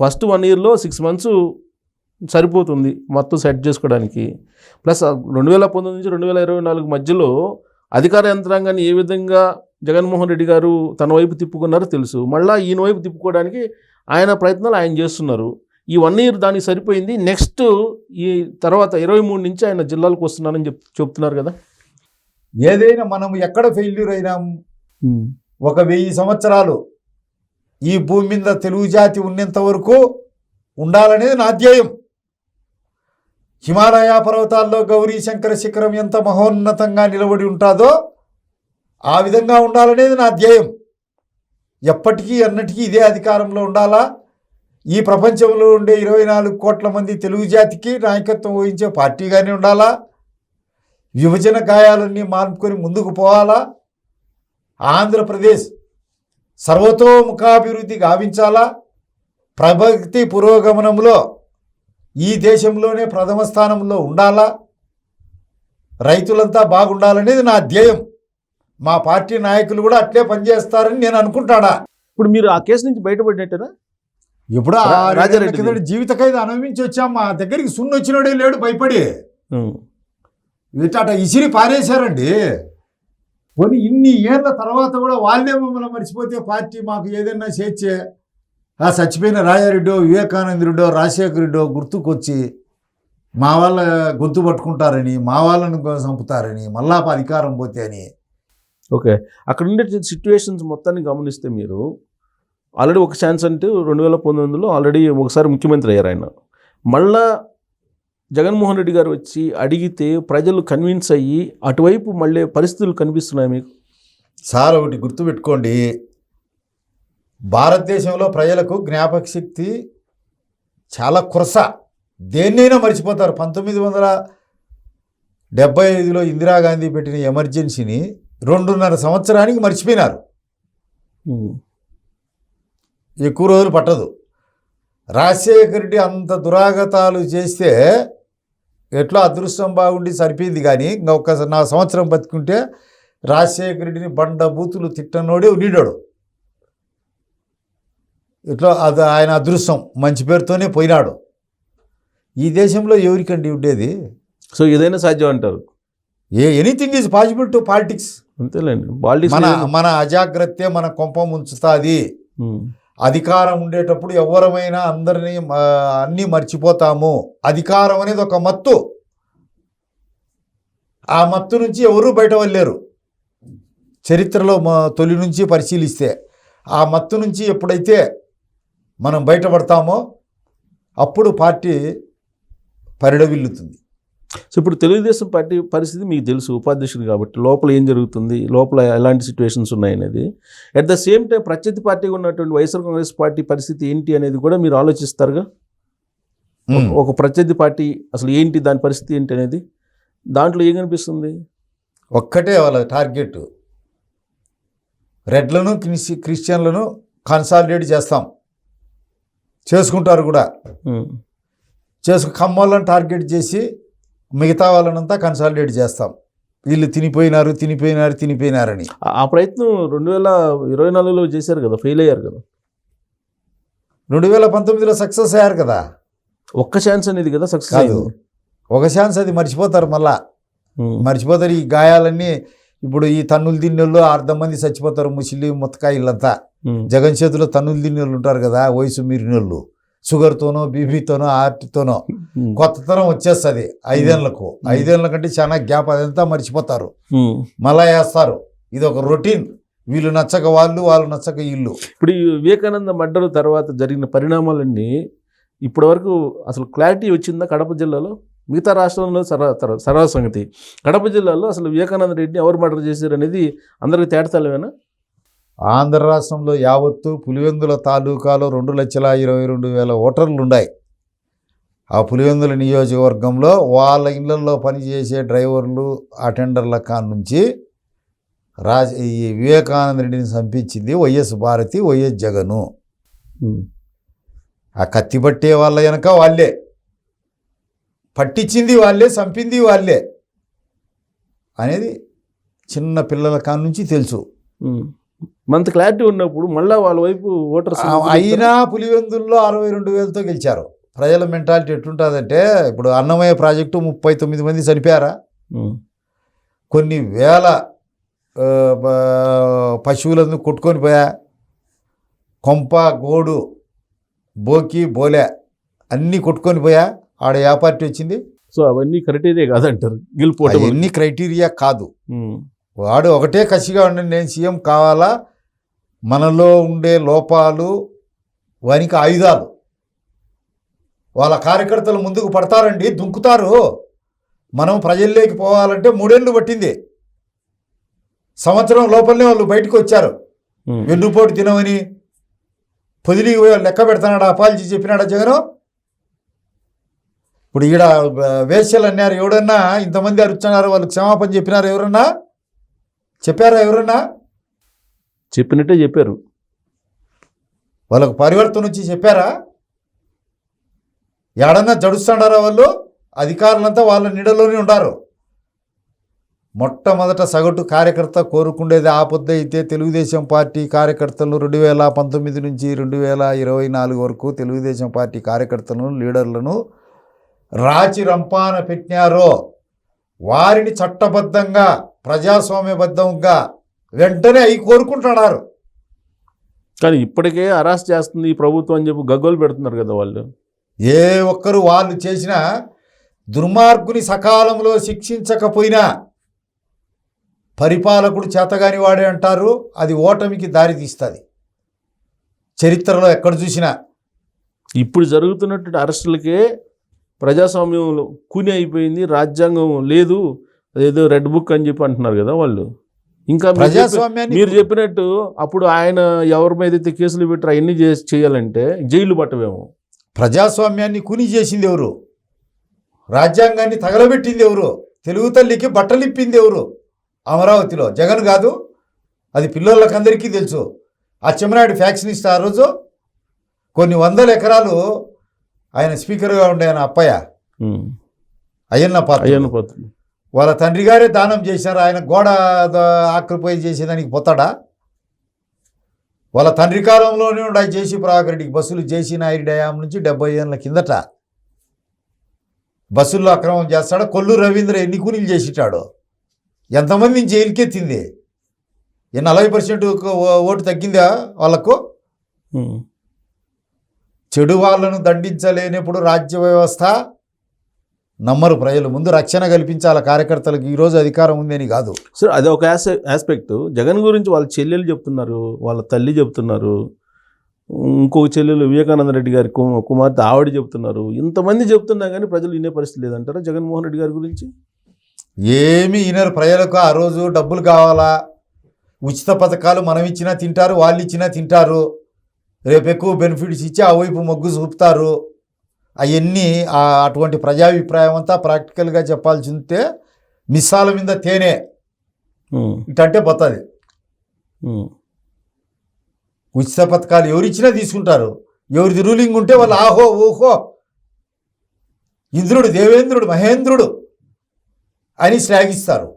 First one ఇయర్లో six months సరిపోతుంది మొత్తం సెట్ చేసుకోవడానికి. ప్లస్ రెండు వేల పంతొమ్మిది నుంచి రెండు వేల ఇరవై నాలుగు మధ్యలో అధికార యంత్రాంగాన్ని ఏ విధంగా జగన్మోహన్ రెడ్డి గారు తన వైపు తిప్పుకున్నారో తెలుసు. మళ్ళీ ఈయన వైపు తిప్పుకోవడానికి ఆయన ప్రయత్నాలు ఆయన చేస్తున్నారు. ఈ వన్ ఇయర్ దానికి సరిపోయింది. నెక్స్ట్ ఈ తర్వాత ఇరవై మూడు నుంచి ఆయన జిల్లాలకు వస్తున్నారని చెప్ చెప్తున్నారు కదా. ఏదైనా మనం ఎక్కడ ఫెయిల్యూర్ అయినాం? ఒక వెయ్యి సంవత్సరాలు ఈ భూమి మీద తెలుగు జాతి ఉన్నంత వరకు ఉండాలనేది నా ధ్యేయం. హిమాలయ పర్వతాల్లో గౌరీ శంకర శిఖరం ఎంత మహోన్నతంగా నిలబడి ఉంటుందో ఆ విధంగా ఉండాలనేది నా ధ్యేయం. ఎప్పటికీ అన్నటికీ ఇదే అధికారంలో ఉండాలా? ఈ ప్రపంచంలో ఉండే ఇరవై నాలుగు కోట్ల మంది తెలుగు జాతికి నాయకత్వం వహించే పార్టీగానే ఉండాలా? విభజన గాయాలన్నీ మానుకొని ముందుకు పోవాలా? ఆంధ్రప్రదేశ్ సర్వతోముఖాభివృద్ధి గావించాలా? ప్రగతి పురోగమనంలో ఈ దేశంలోనే ప్రథమ స్థానంలో ఉండాలా? రైతులంతా బాగుండాలనేది నా ధ్యేయం. మా పార్టీ నాయకులు కూడా అట్లే పనిచేస్తారని నేను అనుకుంటాడా? ఇప్పుడు మీరు ఆ కేసు నుంచి బయటపడినట్టేనా? ఇప్పుడు ఆ రా- రాజారెడ్డిది. కిందటి జీవిత ఖైదు అనుభవించి వచ్చాం. మా దగ్గరికి సున్ను వచ్చినోడే లేడు భయపడి. ఇట్ట ఇసిరి పారేశారండి. పోనీ ఇన్ని ఏళ్ళ తర్వాత కూడా వాళ్ళే మమ్మల్ని మర్చిపోతే పార్టీ మాకు ఏదైనా చేర్చే ఆ చచ్చిపోయిన రాజారెడ్డో వివేకానంద రెడ్డో రెడ్డో గుర్తుకొచ్చి మా వాళ్ళ గొంతు పట్టుకుంటారని మా వాళ్ళని చంపుతారని మళ్ళా అధికారం పోతే అని. ఓకే. అక్కడ ఉండే సిచ్యువేషన్స్ మొత్తాన్ని గమనిస్తే మీరు ఆల్రెడీ ఒక ఛాన్స్ అంటే రెండు వేల పంతొమ్మిదిలో ఆల్రెడీ ఒకసారి ముఖ్యమంత్రి అయ్యారు ఆయన. మళ్ళా జగన్మోహన్ రెడ్డి గారు వచ్చి అడిగితే ప్రజలు కన్విన్స్ అయ్యి అటువైపు మళ్ళీ పరిస్థితులు కనిపిస్తున్నాయి మీకు? సార్ ఒకటి గుర్తుపెట్టుకోండి. భారతదేశంలో ప్రజలకు జ్ఞాపక శక్తి చాలా కురస. దేన్నైనా మర్చిపోతారు. పంతొమ్మిది వందల డెబ్బై ఐదులో ఇందిరాగాంధీ పెట్టిన ఎమర్జెన్సీని రెండున్నర సంవత్సరానికి మర్చిపోయినారు. ఎక్కువ రోజులు పట్టదు. రాజశేఖర రెడ్డి అంత దురాగతాలు చేస్తే ఎట్లా అదృష్టం బాగుండి సరిపోయింది కానీ ఇంకా ఒక నా సంవత్సరం బతుకుంటే రాజశేఖర రెడ్డిని బండ బూతులు తిట్టనోడే ఉండేవాడు ఇట్లా అది ఆయన అదృష్టం మంచి పేరుతోనే పోయినాడు. ఈ దేశంలో ఎవరికండి ఉండేది? సో ఏదైనా సాధ్యం అంటారు. ఏ anything is possible to politics. అంతేలేండి. పాలిటిక్స్ మన మన అజాగ్రత్తే మన కొంప ముంచుతుంది. అధికారం ఉండేటప్పుడు ఎవరమైనా అందరినీ అన్నీ మర్చిపోతాము. అధికారం అనేది ఒక మత్తు. ఆ మత్తు నుంచి ఎవరూ బయట వెళ్ళలేరు. చరిత్రలో మా తొలి నుంచి పరిశీలిస్తే ఆ మత్తు నుంచి ఎప్పుడైతే మనం బయటపడతామో అప్పుడు పార్టీ పరిడవిల్లుతుంది. సో ఇప్పుడు తెలుగుదేశం పార్టీ పరిస్థితి మీకు తెలుసు ఉపాధ్యక్షుడు కాబట్టి లోపల ఏం జరుగుతుంది లోపల ఎలాంటి సిచ్యువేషన్స్ ఉన్నాయనేది. అట్ ద సేమ్ టైం ప్రత్యర్థి పార్టీగా ఉన్నటువంటి వైఎస్ఆర్ కాంగ్రెస్ పార్టీ పరిస్థితి ఏంటి అనేది కూడా మీరు ఆలోచిస్తారుగా. ఒక ప్రత్యర్థి పార్టీ అసలు ఏంటి దాని పరిస్థితి ఏంటి అనేది? దాంట్లో ఏం కనిపిస్తుంది? ఒక్కటే వాళ్ళ టార్గెట్. రెడ్లను క్రిస్టి క్రిస్టియన్లను కన్సాలిడేట్ చేస్తాం. చేసుకుంటారు కూడా. ఉమ్. చేసుకు ఖమ్మాలను టార్గెట్ చేసి మిగతా వాళ్ళనంతా కన్సాలిడేట్ చేస్తాం. వీళ్ళు తినిపోయినారు తినిపోయినారు తినిపోయినారని. ఆ- ప్రయత్నం రెండు వేల ఇరవై నాలుగులో చేశారు కదా ఫెయిల్ అయ్యారు కదా? రెండు వేల పంతొమ్మిదిలో సక్సెస్ అయ్యారు కదా? ఒక్క ఛాన్స్ అనేది కదా సక్సెస్ కాదు. ఒక ఛాన్స్ అది మర్చిపోతారు మళ్ళా. మర్చిపోతారు ఈ గాయాలన్నీ. ఇప్పుడు ఈ తన్నులు తిన్నోళ్ళు అర్ధం మంది చచ్చిపోతారు ముసిలి ముత్తకాయలంతా జగన్ చేతిలో తన్నులు తిన్నోళ్ళు ఉంటారు కదా వయసు మీరినోళ్ళు. షుగర్తోనో బీపీతోనో హార్ట్తోనో కొత్త తరం వచ్చేస్తుంది ఐదేళ్ళకు. ఐదేళ్ళ కంటే చాలా గ్యాప్ అదంతా మర్చిపోతారు. మళ్ళా వేస్తారు. ఇది ఒక రొటీన్. వీళ్ళు నచ్చక వాళ్ళు వాళ్ళు నచ్చక వీళ్ళు. ఇప్పుడు ఈ వివేకానంద మర్డర్ తర్వాత జరిగిన పరిణామాలన్నీ ఇప్పటి వరకు అసలు క్లారిటీ వచ్చిందా కడప జిల్లాలో? మిగతా రాష్ట్రంలో సరా సంగతి కడప జిల్లాలో అసలు వివేకానంద రెడ్డిని ఎవరు మర్డర్ చేశారు అనేది అందరికి తేడతలేమేనా ఆంధ్ర రాష్ట్రంలో యావత్తు పులివెందుల తాలూకాలో రెండు లక్షల ఇరవై రెండు వేల ఓటర్లు ఉన్నాయి ఆ పులివెందుల నియోజకవర్గంలో వాళ్ళ ఇళ్ళలో పనిచేసే డ్రైవర్లు అటెండర్ల కాడ నుంచి రాజ ఈ వివేకానంద రెడ్డిని చంపించింది వైఎస్ భారతి వైఎస్ జగను. ఆ కత్తి పట్టే వాళ్ళ వెనక వాళ్ళే. పట్టించింది వాళ్ళే చంపింది వాళ్ళే. అనేది చిన్న పిల్లల కాడ నుంచి తెలుసు. మంత క్లారిటీ ఉన్నప్పుడు మళ్ళా వాళ్ళ వైపు ఓటర్స్ అయినా పులివెందుల్లో అరవై రెండు వేలతో గెలిచారు. ప్రజల మెంటాలిటీ ఎట్లుంటుందంటే ఇప్పుడు అన్నమయ్య ప్రాజెక్టు ముప్పై తొమ్మిది మంది చనిపోయారా? కొన్ని వేల పశువులను కొట్టుకొని పోయా. కొంప గోడు బోకి బోలే అన్నీ కొట్టుకొని పోయా. ఆడ ఏ పార్టీ వచ్చింది? సో అవన్నీ క్రైటీరియా కాదంటారు. గెలుపోవటం అవన్నీ క్రైటీరియా కాదు. వాడు ఒకటే కసిగా ఉండండి నేను సీఎం కావాలా? మనలో ఉండే లోపాలు వానికి ఆయుధాలు. వాళ్ళ కార్యకర్తలు ముందుకు పడతారండి దుంకుతారు. మనం ప్రజల్లోకి పోవాలంటే మూడేళ్ళు పట్టింది. సంవత్సరం లోపలనే వాళ్ళు బయటకు వచ్చారు. వెన్నుపోటు తినమని పొదిలికి పోయి లెక్క పెడతానాడు అపాలజీ చెప్పినాడా జగను? ఇప్పుడు ఈడ వేశ్యలు అన్నారు ఎవడన్నా ఇంతమంది అరుచున్నారు వాళ్ళకి క్షమాపణ చెప్పినారు ఎవరన్నా? చెప్పారా ఎవరన్నా? చెప్పినట్టే చెప్పారు. వాళ్ళకు పరివర్తన వచ్చి చెప్పారా? ఎడన్నా జడుస్తాడారా వాళ్ళు? అధికారులంతా వాళ్ళ నీడలోనే ఉండారు. మొట్టమొదట సగటు కార్యకర్త కోరుకుండేది ఆపొద్దు అయితే తెలుగుదేశం పార్టీ కార్యకర్తలను రెండు వేల పంతొమ్మిది నుంచి రెండు వేల ఇరవై నాలుగు వరకు తెలుగుదేశం పార్టీ కార్యకర్తలను లీడర్లను రాచి రంపాన పెట్టినారో వారిని చట్టబద్ధంగా ప్రజాస్వామ్యబద్ధంగా వెంటనే అవి కోరుకుంటున్నారు. కానీ ఇప్పటికే అరెస్ట్ చేస్తుంది ఈ ప్రభుత్వం అని చెప్పి గగ్గోలు పెడుతున్నారు కదా వాళ్ళు. ఏ ఒక్కరు వాళ్ళు చేసిన దుర్మార్గుని సకాలంలో శిక్షించకపోయినా పరిపాలకుడు చేతగాని వాడే అంటారు అది ఓటమికి దారి తీస్తుంది. చరిత్రలో ఎక్కడ చూసినా. ఇప్పుడు జరుగుతున్నటువంటి అరెస్టులకే ప్రజాస్వామ్యం కూని అయిపోయింది రాజ్యాంగం లేదు అదేదో రెడ్ బుక్ అని చెప్పి అంటున్నారు కదా వాళ్ళు. ఇంకా మీరు చెప్పి- ప్రజాస్వామ్యాన్ని మీరు చెప్పినట్టు అప్పుడు ఆయన ఎవరి మీద అయితే కేసులు పెట్టారు అవన్నీ చేసి చేయాలంటే జైలు పట్టవేమో. ప్రజాస్వామ్యాన్ని కుని చేసింది ఎవరు? రాజ్యాంగాన్ని తగలబెట్టింది ఎవరు? తెలుగు తల్లికి బట్టలిప్పింది ఎవరు? అమరావతిలో. జగన్ కాదు అది పిల్లలకందరికీ తెలుసు. అచ్చెన్నాయుడు ఫ్యాక్షన్ ఇస్తే ఆ రోజు కొన్ని వందల ఎకరాలు ఆయన స్పీకర్గా ఉండే ఆయన అప్పయ్య. అయ్యన్న పాత్ర అయ్యన్న పోతుంది వాళ్ళ తండ్రి గారే దానం చేశారు. ఆయన గోడ ఆక్యుపై చేసేదానికి పోతాడా? వాళ్ళ తండ్రి కాలంలోనే ఉండే జేసీ ప్రభాకర్ రెడ్డికి బస్సులు. జేసీ నాయుడు డ్యామ్ నుంచి డెబ్బై ఏళ్ళ కిందట బస్సుల్లో అక్రమం చేస్తాడు. కొల్లు రవీంద్ర ఎన్ని కూలీలు చేసిటాడు ఎంతమందిని జైలుకెత్తింది? ఈ నలభై పర్సెంట్ ఓటు తగ్గిందా వాళ్ళకు. చెడు వాళ్ళను దండించలేనప్పుడు రాజ్య వ్యవస్థ నమ్మరు ప్రజలు. ముందు రక్షణ కల్పించాల కార్యకర్తలకు? ఈరోజు అధికారం ఉందని కాదు. సరే అది ఒక ఆస్పె- ఆస్పెక్ట్ జగన్ గురించి వాళ్ళ చెల్లెలు చెప్తున్నారు వాళ్ళ తల్లి చెప్తున్నారు ఇంకొక చెల్లెలు వివేకానంద రెడ్డి గారి కుమార్తె ఆవిడ చెప్తున్నారు. ఇంతమంది చెప్తున్నా కానీ ప్రజలు వినే పరిస్థితి లేదంటారా జగన్మోహన్ రెడ్డి గారి గురించి? ఏమి ఈయన ప్రజలకు. ఆ రోజు డబ్బులు కావాలా? ఉచిత పథకాలు మనం ఇచ్చినా తింటారు వాళ్ళు ఇచ్చినా తింటారు. రేపు ఎక్కువ బెనిఫిట్స్ ఇచ్చి ఆ వైపు మొగ్గు చూపుతారు. అవన్నీ అటువంటి ప్రజాభిప్రాయం అంతా ప్రాక్టికల్గా చెప్పాల్సి ఉంటే మిస్సాల మీద తేనె ఇటంటే పోతుంది ఉచిత పథకాలు ఎవరిచ్చినా తీసుకుంటారు. ఎవరిది రూలింగ్ ఉంటే వాళ్ళు ఆహో ఓహో ఇంద్రుడు దేవేంద్రుడు మహేంద్రుడు అని శ్లాఘిస్తారు.